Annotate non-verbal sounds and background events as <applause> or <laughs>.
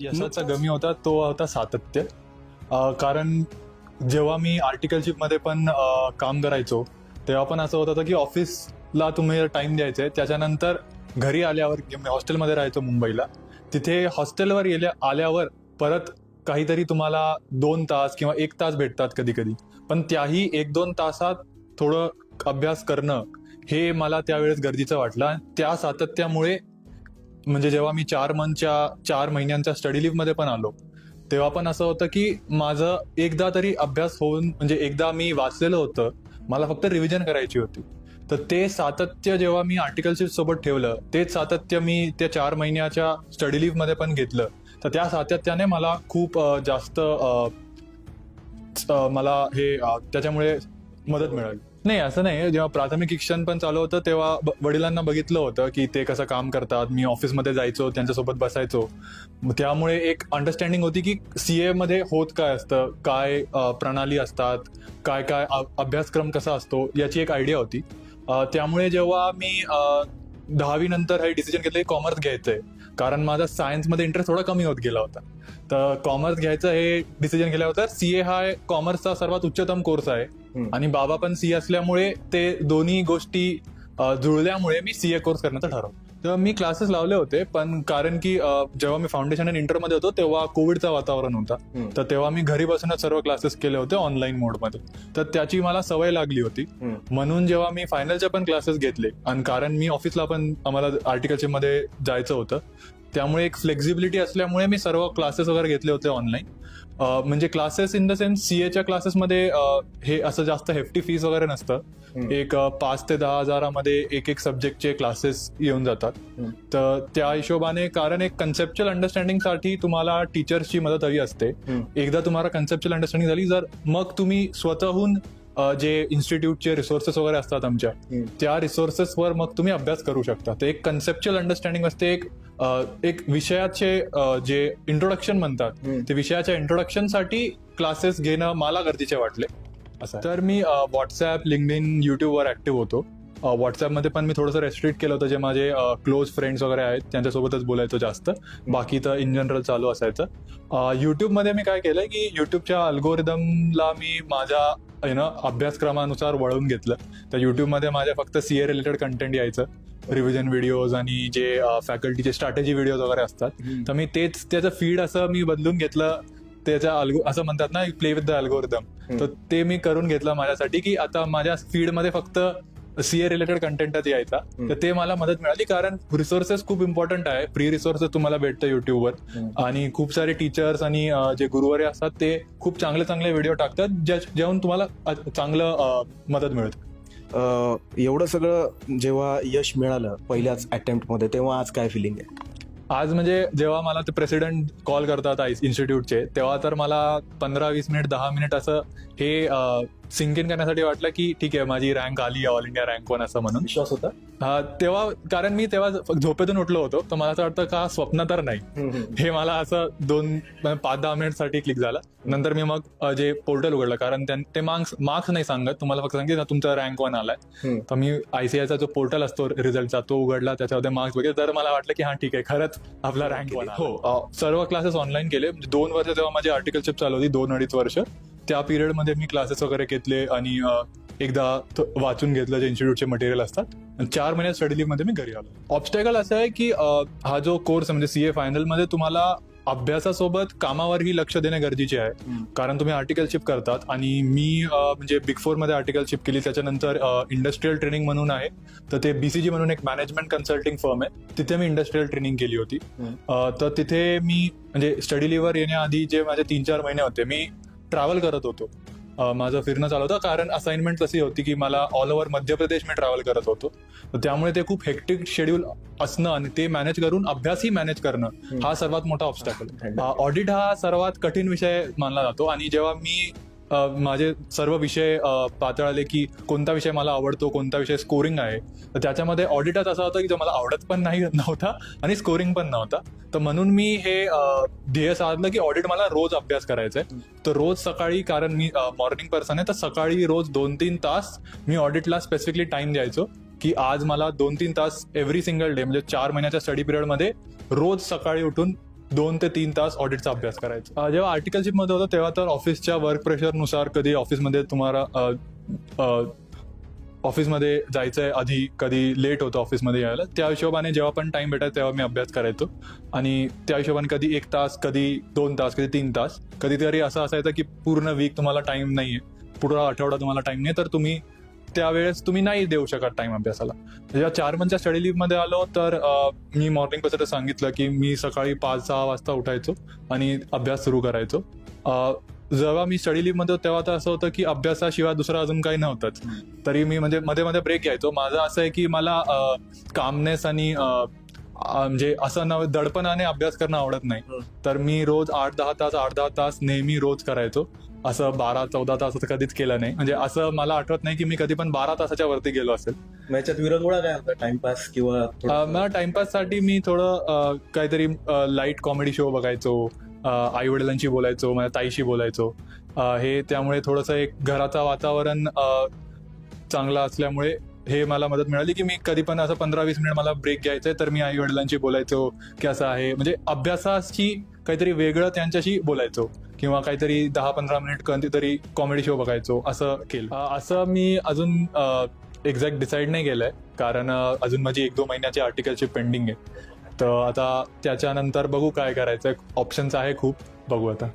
यशाचा गमी होता तो होता सातत्य. कारण जेव्हा मी आर्टिकलशिपमध्ये पण काम करायचो तेव्हा पण असं होत होतं की ऑफिसला तुम्ही टाइम आहे त्याच्यानंतर घरी आल्यावर मी हॉस्टेलमध्ये राहायचो मुंबईला तिथे हॉस्टेलवर गेल्या आल्यावर परत काहीतरी तुम्हाला दोन तास किंवा एक तास भेटतात कधी कधी पण त्याही एक दोन तासात थोडं अभ्यास करणं हे मला त्यावेळेस गरजेचं वाटलं. आणि त्या सातत्यामुळे म्हणजे जेव्हा मी चार मंथच्या चार महिन्यांच्या स्टडी लिव्हमध्ये पण आलो तेव्हा पण असं होतं की माझं एकदा तरी अभ्यास होऊन म्हणजे एकदा मी वाचलेलं होतं मला फक्त रिव्हिजन करायची होती. तर ते सातत्य जेव्हा मी आर्टिकलशिप सोबत ठेवलं तेच सातत्य मी त्या चार महिन्याच्या स्टडी लिव्हमध्ये पण घेतलं. तर त्या सातत्याने मला खूप जास्त मला हे त्याच्यामुळे मदत मिळाली. नाही असं नाही. जेव्हा प्राथमिक शिक्षण पण चालू होतं तेव्हा ब- वडिलांना बघितलं होतं की ते कसं काम करतात. मी ऑफिसमध्ये जायचो त्यांच्यासोबत बसायचो. त्यामुळे एक अंडरस्टँडिंग होती की सी मध्ये होत काय असतं? काय प्रणाली असतात? काय काय अभ्यासक्रम कसा असतो? याची एक आयडिया होती. त्यामुळे जेव्हा मी दहावी नंतर हे डिसिजन घेतलं की कॉमर्स घ्यायचंय. कारण माझा सायन्समध्ये इंटरेस्ट थोडा कमी होत गेला होता. तर कॉमर्स घ्यायचं हे डिसिजन केल्यावर सीए हा कॉमर्सचा सर्वात उच्चतम कोर्स आहे. आणि बाबा पण सीए असल्यामुळे ते दोन्ही गोष्टी जुळल्यामुळे मी सीए कोर्स करण्याचं ठरवलं. तर मी क्लासेस लावले होते पण कारण की जेव्हा मी फाउंडेशन आणि इंटरमध्ये होतो तेव्हा कोविडचं वातावरण होता. तर तेव्हा मी घरी बसूनच सर्व क्लासेस केले होते ऑनलाईन मोडमध्ये तर त्याची मला सवय लागली होती. म्हणून जेव्हा मी फायनलचे पण क्लासेस घेतले आणि कारण मी ऑफिसला पण आम्हाला आर्टिकलच्या मध्ये जायचं होतं त्यामुळे एक फ्लेक्झिबिलिटी असल्यामुळे मी सर्व क्लासेस वगैरे घेतले होते ऑनलाईन म्हणजे क्लासेस इन द सेन्स सीएच्या क्लासेसमध्ये हे असं जास्त हेफ्टी फीस वगैरे नसतं. एक पाच ते दहा हजारामध्ये एक एक सब्जेक्टचे क्लासेस येऊन जातात. तर त्या हिशोबाने कारण एक कन्सेप्च्युअल अंडरस्टँडिंगसाठी तुम्हाला टीचर्सची मदत हवी असते. एकदा तुम्हाला कन्सेप्च्युअल अंडरस्टँडिंग झाली जर मग तुम्ही स्वतःहून जे इन्स्टिट्यूटचे रिसोर्सेस वगैरे असतात आमच्या. त्या रिसोर्सेसवर मग तुम्ही अभ्यास करू शकता ते एक कन्सेप्च्युअल अंडरस्टँडिंग असते एक एक विषयाचे जे इंट्रोडक्शन म्हणतात. ते विषयाच्या इंट्रोडक्शनसाठी क्लासेस घेणं मला गरजेचे वाटले. असं तर मी व्हॉट्सॲप लिंकडिन युट्यूबवर ऍक्टिव्ह होतो. व्हॉट्सॲपमध्ये पण मी थोडंसं रेस्ट्रिक्ट केलं होतं जे माझे क्लोज फ्रेंड्स वगैरे आहेत त्यांच्यासोबतच बोलायचो जास्त. बाकी तर इन जनरल चालू असायचं. युट्यूबमध्ये मी काय केलंय की युट्यूबच्या अल्गोरिदमला मी माझ्या यु नो अभ्यासक्रमानुसार वळवून घेतलं. तर युट्यूबमध्ये माझ्या फक्त सीए रिलेटेड कंटेंट यायचं. रिव्हिजन व्हिडिओज आणि जे फॅकल्टीचे स्ट्रॅटेजी व्हिडिओज वगैरे असतात. तर मी तेच त्याचं फीड असं मी बदलून घेतलं. त्याच्या अल्गो असं म्हणतात ना प्ले विथ द अल्गोरिदम. तर ते मी करून घेतलं माझ्यासाठी की आता माझ्या फीडमध्ये फक्त सीए रिलेटेड कंटेंटच यायचा. तर ते मला मदत मिळाली कारण रिसोर्सेस खूप इम्पॉर्टंट आहे. फ्री रिसोर्सेस तुम्हाला भेटतं युट्यूबवर. आणि खूप सारे टीचर्स आणि जे गुरुवारी असतात ते खूप चांगले चांगले व्हिडिओ टाकतात ज्या जेवून तुम्हाला चांगलं मदत मिळते. एवढं सगळं जेव्हा यश मिळालं पहिल्याच अटेम्प्टमध्ये तेव्हा आज काय फिलिंग आहे? आज म्हणजे जेव्हा मला ते प्रेसिडेंट कॉल करतात आय इन्स्टिट्यूटचे तेव्हा तर मला पंधरा वीस मिनिट दहा मिनिट असं हे सिंक इन करण्यासाठी वाटलं की ठीक आहे माझी रँक आली ऑल इंडिया रँक वन असं म्हणून. विश्वास होता? हा, तेव्हा कारण मी तेव्हा झोपेतून उठलो होतो तर मला असं वाटतं का स्वप्न तर नाही. हे मला असं दोन पाच दहा मिनिटसाठी क्लिक झालं. नंतर मी मग जे पोर्टल उघडलं कारण ते मार्क्स मार्क्स नाही सांगत. तुम्हाला फक्त सांगितलं तुमचा रँक वन आलाय. तर मी आयसीआयचा जो पोर्टल असतो रिझल्टचा तो उघडला. त्याच्यामध्ये मार्क्स बघितले तर मला वाटलं की हा ठीक आहे खरंच आपला रँक वन हो सर्व क्लासेस ऑनलाईन केले. म्हणजे दोन वर्ष जेव्हा माझी आर्टिकलशिप चालू होती दोन अडीच वर्ष. त्या पिरियडमध्ये मी क्लासेस वगैरे घेतले आणि एकदा वाचून घेतलं जे इन्स्टिट्यूटचे मटेरियल असतात. आणि चार महिन्यात स्टडी मी घरी आलो. ऑब्स्टॅकल असं आहे की हा जो कोर्स म्हणजे सीए फायनलमध्ये तुम्हाला अभ्यासासोबत कामावरही लक्ष देणे गरजेचे आहे. कारण तुम्ही आर्टिकलशिप करतात आणि मी म्हणजे बिग फोरमध्ये आर्टिकलशिप केली त्याच्यानंतर इंडस्ट्रीयल ट्रेनिंग म्हणून आहे. तर ते बीसीजी म्हणून एक मॅनेजमेंट कन्सल्टिंग फर्म आहे. तिथे मी इंडस्ट्रीयल ट्रेनिंग केली होती. तर तिथे मी म्हणजे स्टडी लिव्हर येण्याआधी जे माझे तीन चार महिने होते मी ट्रॅव्हल करत होतो. माझं फिरणं चालू होतं. कारण असाइनमेंट तशी होती की मला ऑल ओव्हर मध्य प्रदेश मी ट्रॅव्हल करत होतो. त्यामुळे ते खूप हेक्टिक शेड्यूल असणं आणि ते मॅनेज करून अभ्यासही मॅनेज करणं हा सर्वात मोठा ऑब्स्टॅकल ऑडिट <laughs> हा सर्वात कठीण विषय मानला जातो. आणि जेव्हा मी माझे सर्व विषय अ, पातळाले की कोणता विषय मला आवडतो कोणता विषय स्कोरिंग आहे. तर त्याच्यामध्ये ऑडिटच असा होता की जो मला आवडत पण नाही नव्हता आणि स्कोरिंग पण नव्हता. तर म्हणून मी हे ध्येय साधलं की ऑडिट मला रोज अभ्यास करायचा आहे तर रोज सकाळी कारण मी मॉर्निंग पर्सन आहे तर सकाळी रोज दोन तीन तास मी ऑडिटला स्पेसिफिकली टाइम द्यायचो की आज मला दोन तीन तास एव्हरी सिंगल डे म्हणजे चार महिन्याच्या स्टडी पिरियडमध्ये रोज सकाळी उठून दोन ते तीन तास ऑडिटचा अभ्यास करायचा. जेव्हा आर्टिकलशिपमध्ये होतं तेव्हा तर ऑफिसच्या वर्क प्रेशरनुसार कधी ऑफिसमध्ये तुम्हाला ऑफिसमध्ये जायचं आहे आधी कधी लेट होतं ऑफिसमध्ये यायला त्या हिशोबाने जेव्हा पण टाइम भेटायचा तेव्हा मी अभ्यास करायचो. आणि त्या हिशोबाने कधी एक तास कधी दोन तास कधी तीन तास. कधीतरी असं असायचं की पूर्ण वीक तुम्हाला टाईम नाही आहे पूर्ण आठवडा तुम्हाला टाईम नाही तर तुम्ही त्यावेळेस तुम्ही नाही देऊ शकत टाइम अभ्यासाला. जेव्हा चार मंथच्या स्टडी लीव्हमध्ये आलो तर मी मॉर्निंगपासून सांगितलं की मी सकाळी पाच सहा वाजता उठायचो आणि अभ्यास सुरू करायचो. जेव्हा मी स्टडी लीव्हमध्ये मध्ये तेव्हा तर असं होतं की अभ्यासाशिवाय दुसरं अजून काही नव्हतंच. तरी मी म्हणजे मध्ये मध्ये ब्रेक घ्यायचो. माझं असं आहे की मला कामनेस आणि म्हणजे असं नव दडपणाने अभ्यास करणं आवडत नाही. तर मी रोज आठ दहा तास आठ दहा तास नेहमी रोज करायचो. असं बारा चौदा तास कधीच केलं नाही. म्हणजे असं मला आठवत नाही की मी कधी पण बारा तासाच्या वरती गेलो असेल. याच्यात विरंगुळा काय होता टाइमपास किंवा मला टाइमपाससाठी मी थोडं काहीतरी लाइट कॉमेडी शो बघायचो. आई वडिलांशी बोलायचो माझ्या ताईशी बोलायचो. हे त्यामुळे थोडंसं एक घराचं वातावरण चांगलं असल्यामुळे हे मला मदत मिळाली की मी कधी पण असं पंधरा वीस मिनिट मला ब्रेक घ्यायचंय तर मी आई वडिलांशी बोलायचो की असं आहे. म्हणजे अभ्यासाची काहीतरी वेगळं त्यांच्याशी बोलायचो. किंवा काहीतरी दहा पंधरा मिनिट कधीतरी कॉमेडी शो बघायचो असं केलं. असं मी अजून एक्झॅक्ट डिसाईड नाही केलंय. कारण अजून माझी एक दोन महिन्याची आर्टिकलची पेंडिंग आहे. तर आता त्याच्यानंतर बघू काय करायचं ऑप्शन्स आहे खूप. बघू आता.